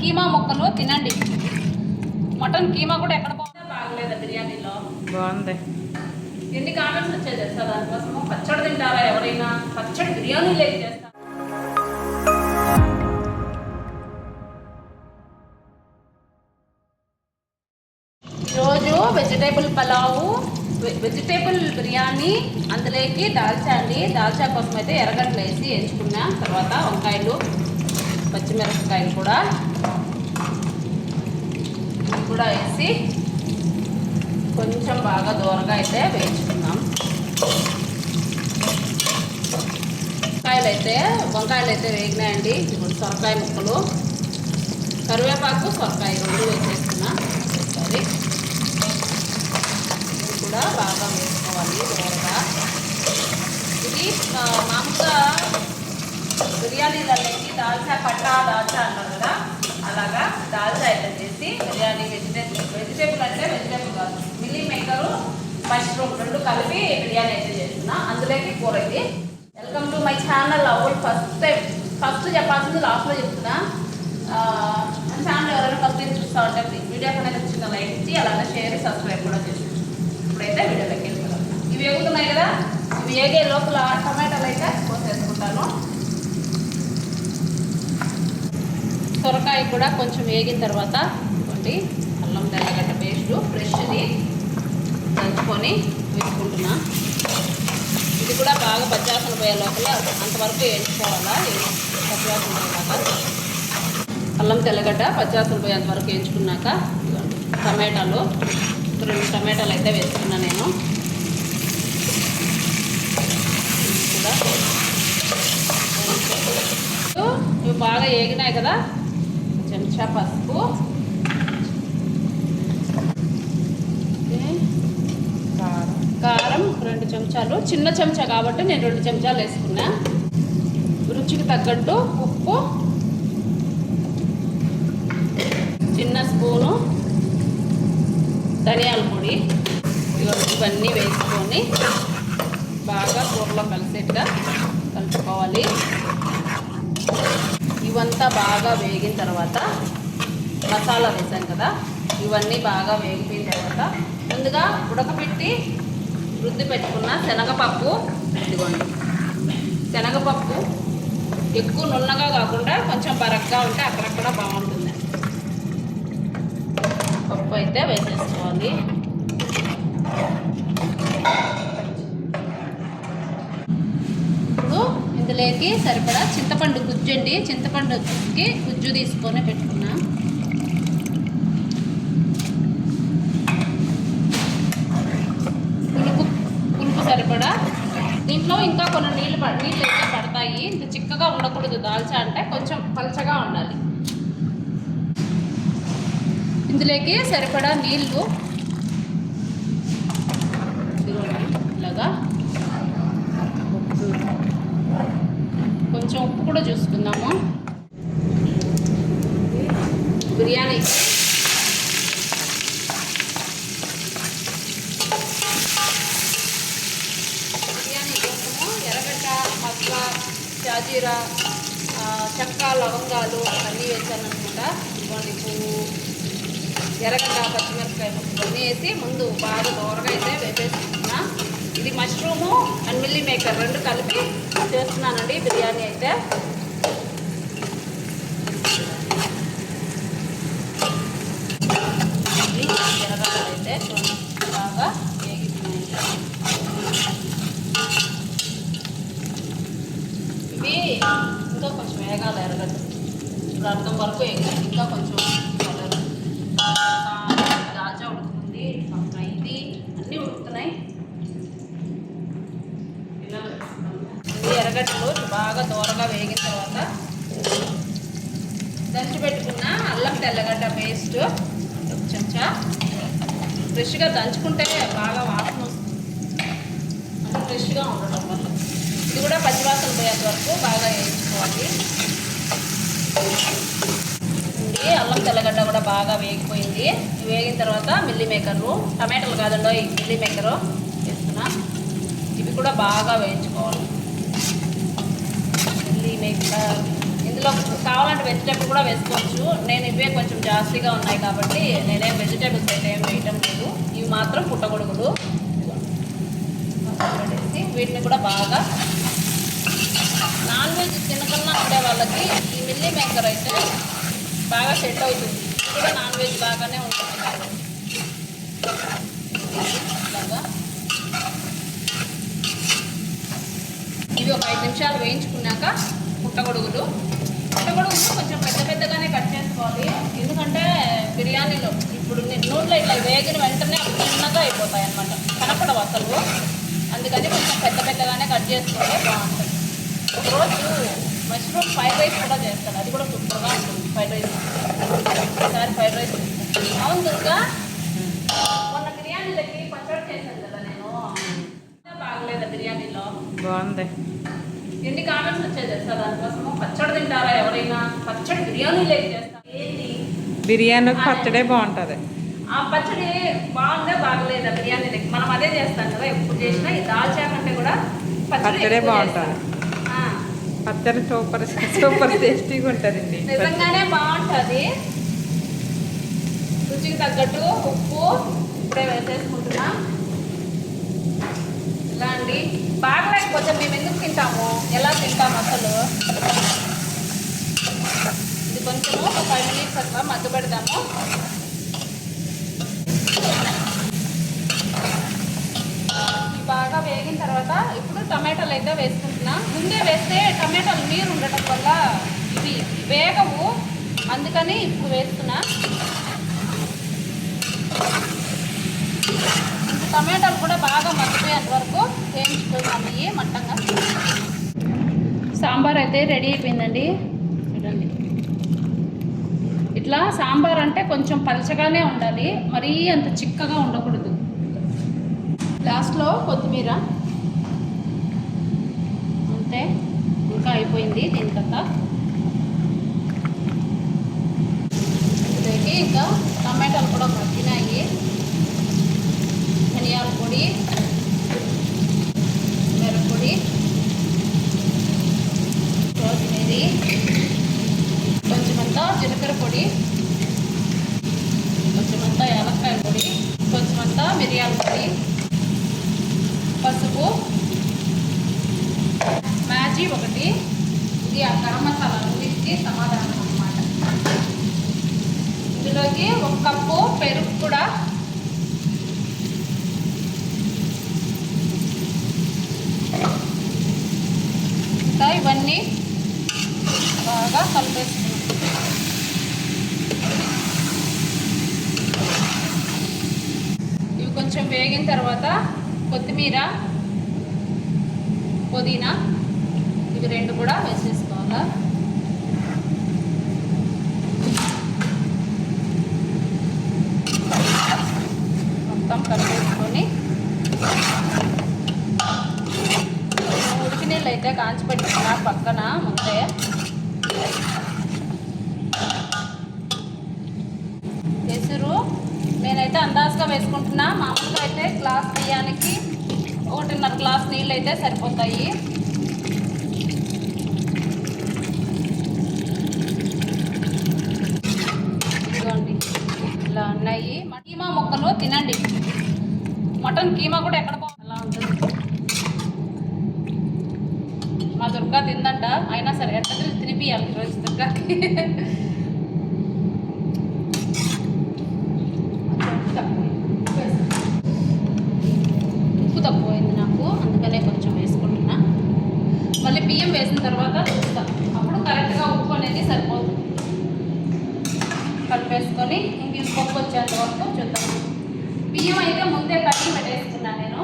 కీమా ముక్కలు తినండి. మటన్ కీమా కూడా ఎక్కడ బాగుందో బాగలేదా బిర్యానీలో? బాగుంది. ఎన్ని కామెంట్స్ వచ్చాయి తెలుసా? దానికోసము పచ్చడి తింటారా ఎవరైనా? పచ్చడి బిర్యానీ లేదు చేస్తారు ఈరోజు వెజిటేబుల్ పలావు వెజిటేబుల్ బిర్యానీ అందులోకి దాల్చా అండి. దాల్చా కోసం అయితే ఎర్రగడ్డలు వేసి ఎంచుకున్నా. తర్వాత వంకాయలు పచ్చిమిరపకాయలు కూడా. కూడా వేసి కొంచెం బాగా దూరగా అయితే వేయించుకున్నాం వంకాయలు అయితే వంకాయలు అయితే వేగినాయండి. ఇప్పుడు సొరకాయ ముక్కలు. కరివేపాకు సొరకాయ రెండు వేసేస్తున్నా. ఒకసారి. ఇది కూడా బాగా వేసుకోవాలి దూరగా. ఇది మామూలుగా బిర్యానీలకి దాల్చా పట్టా దాల్చా అంటారు కదా. అలాగా దాల్చా అయితే చేసి బిర్యానీ వెజిటేబుల్ వెజిటేబుల్ అంటే వెజిటేబుల్ కాదు. మిల్లీ మేకరు మష్రూమ్ రెండు కలిపి బిర్యానీ అయితే చేస్తున్నా. అందులోకి కూర ఇది. వెల్కమ్ టు మై ఛానల్ అవుల్ ఫస్ట్ టైం ఫస్ట్ చెప్పాల్సింది లాస్ట్లో చెప్తున్నా. ఛానల్ ఎవరైనా ఫస్ట్ టైం చూస్తూ ఉంటే ప్లీజ్ వీడియో కనుక చిన్న లైక్ ఇచ్చి అలానే షేర్ సబ్స్క్రైబ్ కూడా చేసి. ఇప్పుడైతే వీడియోలోకి వెళ్ళిపోతాం ఇవి ఎగుతున్నాయి కదా? ఇవి ఏగే లోపల టమాటాలు అయితే కోసేసుకుంటాను. సొరకాయ కూడా కొంచెం వేగిన తర్వాత ఇవ్వండి అల్లం తెల్లగడ్డ పేస్టు ఫ్రెష్ది దంచుకొని వేసుకుంటున్నా. ఇది కూడా బాగా పచ్చాసన పోయే లోపల అంతవరకు వేయించుకోవాలా? పచ్చాసన పోయేలాగా. అల్లం తెల్లగడ్డ పచ్చాసన పోయేంత వరకు వేయించుకున్నాక టమాటాలు రెండు టమాటాలు అయితే వేసుకున్నా నేను. కూడా ఇవి బాగా ఏగినాయి కదా? చెంచా పసుపు. కారం రెండు చెంచాలు. చిన్న చెంచా కాబట్టి నేను రెండు చెంచాలు వేసుకున్నా. రుచికి తగ్గట్టు ఉప్పు. చిన్న స్పూను. ధనియాల పొడి. ఇవన్నీ వేసుకొని బాగా కూరలో కలిసేట్టుగా కలుపుకోవాలి. ఇవంతా బాగా వేగిన తర్వాత మసాలా వేసాం కదా ఇవన్నీ బాగా వేగిపోయిన తర్వాత ముందుగా ఉడకబెట్టి రుద్ది పెట్టుకున్న శనగపప్పు ఇదిగోండి. శనగపప్పు ఎక్కువ నున్నగా కాకుండా కొంచెం బరగ్గా ఉంటే అక్కడక్కడ బాగుంటుంది. పప్పు అయితే వేసేసుకోవాలి. ఇప్పుడు ఇందులోకి సరిపడా చింతపండు గుజ్జు అండి చింతపండుకి గుజ్జు తీసుకొని పెట్టుకున్నా. పులుపు పులుపు సరిపడా. దీంట్లో ఇంకా కొన్ని నీళ్ళు ప- నీళ్ళు అయితే పడతాయి. ఇంత చిక్కగా ఉండకూడదు. దాల్చా అంటే కొంచెం పలచగా ఉండాలి. ఇందులోకి సరిపడా నీళ్ళు ఇదిగోండి, ఇలాగా ఉప్పు. కొంచెం ఉప్పు కూడా చూసుకుందాము బిర్యానీ బిర్యానీ కోసము ఎర్రగడ్డ మగ్గ షాజీరా ఆ, చెక్క లవంగాలు అన్నీ వేసాను అనమాట ఇవ్వండి పువ్వు ఎర్రగడ్డ పచ్చిమిరపకాయ అన్నీ వేసి ముందు బాగా దూరగా అయితే వేసేసుకున్నా ఇది మష్రూము అండ్ మిల్లీ మేకర్ రెండు కలిపి చేస్తున్నానండి బిర్యానీ అయితే ఈ ఎర్రగడ్డలు అయితే చూడండి, బాగా వేగిపోయినాయి ఇవి ఇంకా కొంచెం వేగాలి ఎరగడ్డ ఇప్పుడు అర్థం వరకు వేగాలి ఇంకా కొంచెం కలర్ దాల్చా ఉడుకుతుంది ఇది అన్నీ ఉడుకుతున్నాయి ఇలా ఈ ఎర్రగడ్డలు బాగా దూరగా వేగిన తర్వాత దంచి పెట్టుకున్న అల్లం తెల్లగడ్డ పేస్ట్. ఒక చెంచా ఫ్రెష్గా దంచుకుంటే బాగా వాసన వస్తుంది. ఫ్రెష్గా ఉండటం వల్ల. ఇది కూడా పచ్చివాసన పోయేంత వరకు బాగా వేయించుకోవాలి. ఇది అల్లం తెల్లగడ్డ కూడా బాగా వేగిపోయింది. వేగిన తర్వాత మిల్లీ మేకరు టమాటాలు కాదండో ఈ మిల్లీ మేకరు వేస్తున్నా. ఇవి కూడా బాగా వేయించుకోవాలి. ఇందులో కావాలంటే వెజిటేబుల్ కూడా వేసుకోవచ్చు. నేను ఇవే కొంచెం జాస్తిగా ఉన్నాయి కాబట్టి నేనేం వెజిటేబుల్స్ అయితే ఏం వేయటం లేదు. ఇవి మాత్రం పుట్టగొడుగులు. వీటిని కూడా బాగా నాన్ వెజ్ తినకుండా ఉండే వాళ్ళకి ఈ మిల్లీ మేకర్ అయితే బాగా సెట్ అవుతుంది. కూడా నాన్ వెజ్ బాగానే ఉంటుంది. ఇవి ఒక ఐదు నిమిషాలు వేయించుకున్నాక పుట్టగొడుగులు. పుట్టగొడుగులు కొంచెం పెద్ద పెద్దగానే కట్ చేసుకోవాలి. ఎందుకంటే బిర్యానీలో ఇప్పుడు నూనెలో ఇట్లా వేగిన వెంటనే అవి చిన్నగా అయిపోతాయి అన్నమాట కనపడవు అసలు. అందుకని కొంచెం పెద్ద పెద్దగానే కట్ చేసుకుంటే బాగుంటుంది. ఒకరోజు మష్రూమ్ ఫ్రైడ్ రైస్ కూడా చేస్తాను. అది కూడా సూపర్గా ఉంటుంది ఫ్రైడ్ రైస్. ఒకసారి ఫ్రైడ్ రైస్ అవును దుర్గా? మొన్న బిర్యానీలకి పచ్చడి చేశాను కదా నేను. బాగలేదా బిర్యానీలో? బాగుంది. ఎన్ని కామెంట్స్ వచ్చాయి తెలుసా? దానికోసము పచ్చడి తింటారా ఎవరైనా? పచ్చడి బిర్యానీ లేక చేస్తారు ఏంటి బిర్యానీకి పచ్చడే బాగుంటుంది. ఆ పచ్చడి బాగుందా బాగలేదా? బిర్యానీ లెక్క మనం అదే చేస్తాం కదా ఎప్పుడు చేసినా ఈ దాల్చా కంటే కూడా పచ్చడి బాగుంటుంది. పచ్చడి సూపర్ సూపర్ టేస్టీగా ఉంటుందండి నిజంగానే బాగుంటుంది. రుచికి తగ్గట్టు ఉప్పు ఇప్పుడే వేసేసుకుంటున్నా. అండి. బాగలేకపోతే మేము ఎందుకు తింటాము? ఎలా తింటాము అసలు? ఇది కొంచెం ఒక ఫైవ్ మినిట్స్ అట్లా మగ్గు పెడదాము బాగా వేగిన తర్వాత ఇప్పుడు టమాటాలు అయితే వేసుకుంటున్నా. ముందే వేస్తే టమాటాలు నీరు ఉండటం వల్ల ఇవి వేగవు. అందుకని ఇప్పుడు వేస్తున్నా. టమాటాలు కూడా బాగా మగ్గిపోయేంత వరకు వేయించుకుందాం. ఇవి మట్టంగా సాంబార్ అయితే రెడీ అయిపోయిందండి. చూడండి. ఇట్లా సాంబార్ అంటే కొంచెం పలచగానే ఉండాలి మరీ అంత చిక్కగా ఉండకూడదు. లాస్ట్లో కొత్తిమీర. అంతే ఇంకా అయిపోయింది దీనికంతా. ఇదైతే ఇంకా టమాటాలు కూడా మగ్గినాయి. ధనియాల పొడి మిరపొడి కొత్తిమీరి కొంచెమంతా జీలకర్ర పొడి కొంచెమంతా యాలక్కాయ పొడి కొంచెమంతా మిరియాల పొడి పసుపు మ్యాజీ ఒకటి. ఇది ఆ గరం మసాలా రెండింటికి సమాధానం అన్నమాట. ఇందులోకి ఒక కప్పు పెరుగు కూడా ఇవన్నీ బాగా కలిపేసుకున్నాం ఇవి కొంచెం వేగిన తర్వాత కొత్తిమీర పుదీనా ఇవి రెండు కూడా వేసేసుకోవాలా మొత్తం కలిపేసుకొని ఉడికి నీళ్ళు అయితే కాంచి పెట్టుకున్నా పక్కన ముందే. ఎసురు నేనైతే అందాజుగా వేసుకుంటున్నా. మామూలుగా అయితే గ్లాస్ బియ్యానికి ఒకటిన్నర గ్లాస్ నీళ్ళు అయితే సరిపోతాయి ఇదిగోండి ఇలా ఉన్నాయి మ- కీమా ముక్కలు తినండి మటన్ కీమా కూడా ఎక్కడ పో అలా ఉంటుంది మా దుర్గా తిందంట అయినా సరే ఎట్ట తిని తినిపియాలి ఈరోజు దుర్గాకి ఉప్పు తక్కువైంది నాకు అందుకనే కొంచెం వేసుకుంటున్నా మళ్ళీ బియ్యం వేసిన తర్వాత చూస్తా అప్పుడు కరెక్ట్గా ఉప్పు అనేది సరిపోతుంది కలిపేసుకొని ఇంక ఇది పప్పు వచ్చేంత వరకు చూద్దాం బియ్యం అయితే ముందే కట్టి పెట్టేసుకున్నాను నేను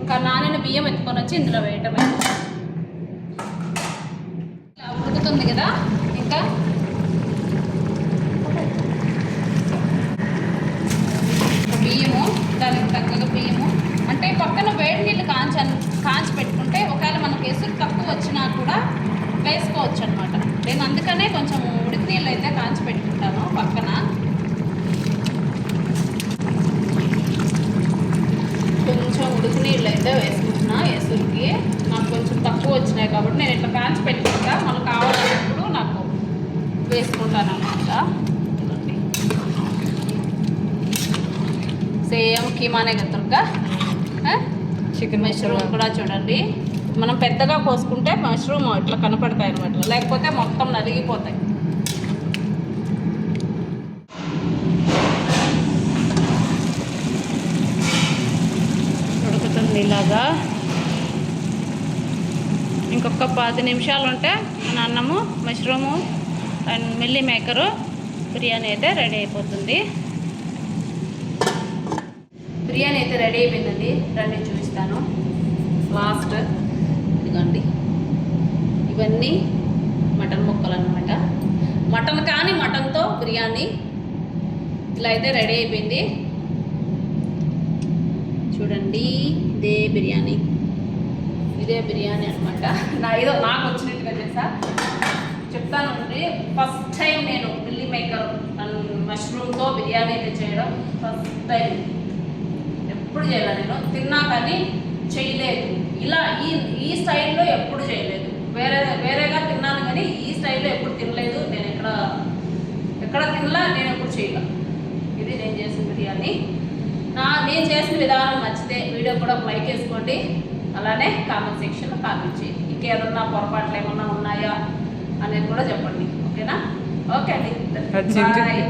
ఇంకా నానిన బియ్యం ఎత్తుకొని వచ్చి ఇందులో వేయటమే ఇలా ఉడుకుతుంది కదా ఇంకా? బియ్యము దానికి తగ్గగా బియ్యము. అంటే పక్కన వేడి నీళ్ళు కాంచాను కాంచి పెట్టుకుంటే ఒకవేళ మనకి ఎసురు తక్కువ వచ్చినా కూడా వేసుకోవచ్చు అనమాట నేను అందుకనే కొంచెం ఉడికి నీళ్ళు అయితే కాంచి పెట్టుకుంటాను పక్కన. అలాగే నాకు కొంచెం తక్కువ వచ్చినాయి కాబట్టి నేను ఇట్లా కాంచి పెట్టుకుంటా. మనకు కావాలన్నప్పుడు నాకు వేసుకుంటాను అనమాట సేమ్ కీమానే కదా చికెన్ మష్రూమ్ కూడా చూడండి. మనం పెద్దగా కోసుకుంటే మష్రూమ్ ఇట్లా కనపడతాయి అనమాట లేకపోతే మొత్తం నలిగిపోతాయి. ఉడుకుతుంది ఇలాగా. ఇంకొక పది నిమిషాలు ఉంటే మన అన్నము mushroom and meal maker biryani అయితే రెడీ అయిపోతుంది. బిర్యానీ అయితే రెడీ అయిపోయిందండి. రండి చూపిస్తాను. లాస్ట్ ఇదిగోండి. ఇవన్నీ మటన్ ముక్కలు అనమాట మటన్ కానీ మటన్తో బిర్యానీ ఇలా అయితే రెడీ అయిపోయింది. చూడండి ఇదే బిర్యానీ. ఇదే బిర్యానీ అనమాట నా ఏదో నాకు వచ్చినట్టుగా చేసా చెప్తాను ఫస్ట్ టైం నేను మిల్లీ మేకర్ అండ్ మష్రూమ్తో బిర్యానీ అయితే చేయడం ఫస్ట్ టైం ఎప్పుడు చేయలేదు నేను? తిన్నా కానీ చేయలేదు. ఇలా ఈ ఈ స్టైల్లో ఎప్పుడు చేయలేదు. వేరే వేరేగా తిన్నాను కానీ ఈ స్టైల్లో ఎప్పుడు తినలేదు. నేను ఎక్కడ ఎక్కడ తినలా నేను ఎప్పుడు చేయలే. ఇది నేను చేసిన బిర్యానీ. నా నేను చేసిన విధానం నచ్చితే వీడియో కూడా లైక్ వేసుకోండి. అలానే కామెంట్ సెక్షన్లో కామెంట్ చేయండి. ఇంకేదన్నా పొరపాట్లు ఏమన్నా ఉన్నాయా అనేది కూడా చెప్పండి. ఓకేనా? ఓకే అండి. బాయ్